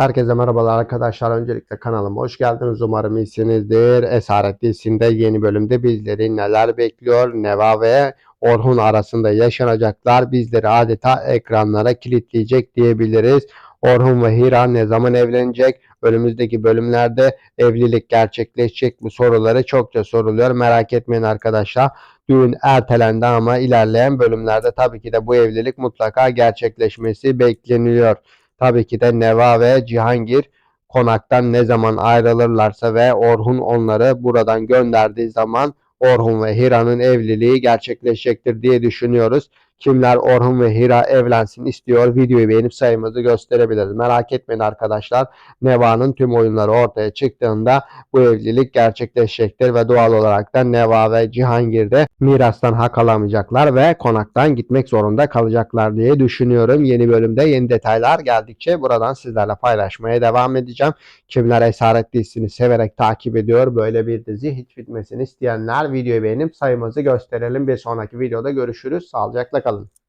Herkese merhabalar arkadaşlar. Öncelikle kanalıma hoş geldiniz. Umarım iyisinizdir. Esaret dizisinde yeni bölümde bizleri neler bekliyor? Neva ve Orhun arasında yaşanacaklar bizleri adeta ekranlara kilitleyecek diyebiliriz. Orhun ve Hira ne zaman evlenecek? Önümüzdeki bölümlerde evlilik gerçekleşecek mi soruları çokça soruluyor. Merak etmeyin arkadaşlar. Düğün ertelendi ama ilerleyen bölümlerde tabii ki de bu evlilik mutlaka gerçekleşmesi bekleniyor. Tabii ki de Neva ve Cihangir konaktan ne zaman ayrılırlarsa ve Orhun onları buradan gönderdiği zaman Orhun ve Hira'nın evliliği gerçekleşecektir diye düşünüyoruz. Kimler Orhun ve Hira evlensin istiyor videoyu beğenip sayımızı gösterebiliriz. Merak etmeyin arkadaşlar. Neva'nın tüm oyunları ortaya çıktığında bu evlilik gerçekleşecektir ve doğal olarak da Neva ve Cihangir de mirastan hak alamayacaklar ve konaktan gitmek zorunda kalacaklar diye düşünüyorum. Yeni bölümde yeni detaylar geldikçe buradan sizlerle paylaşmaya devam edeceğim. Kimler Esaret dizisini severek takip ediyor böyle bir dizi hiç bitmesini isteyenler videoyu beğenip sayımızı gösterelim. Bir sonraki videoda görüşürüz. Sağlıcakla kalın. کل۔